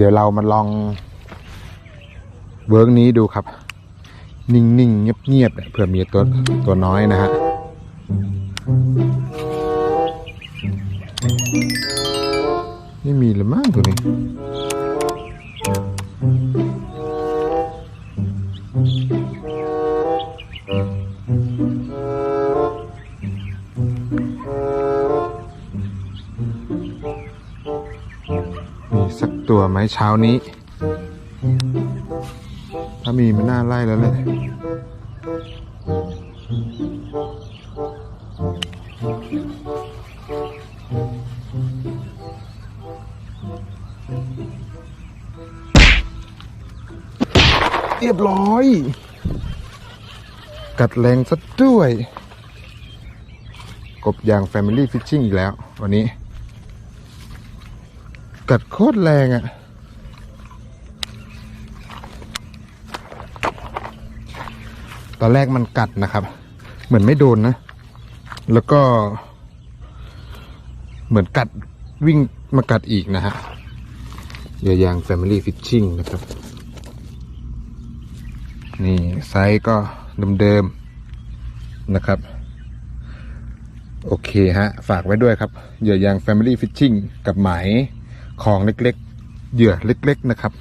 เดี๋ยวเรามาลองเวิร์กนี้ดูครับ นิ่งๆ เงียบๆเนี่ยเผื่อมีตัวตัวน้อยนะฮะไม่มีเลยมั้งตัวนี้ มีสักตัวไหมเช้านี้ ถ้ามีมันน่าไล่แล้วแหละเรียบร้อย กัดแรงซะด้วย กบยาง Family Fishing อีกแล้ว วันนี้ กัดโคตรแรงอะ่ะ ตอนแรกมันกัดนะครับ เหมือนไม่โดนนะ แล้วก็ เหมือนกัดวิ่งมากัดอีกนะฮะเรือยาง Family Fishing นะครับ นี่ไซส์ก็เดิมๆนะครับ โอเคฮะ ฝากไว้ด้วยครับเหยื่อยาง Family Fishing กับไหม ของเล็กๆ เหยื่อเล็ก ๆ นะครับ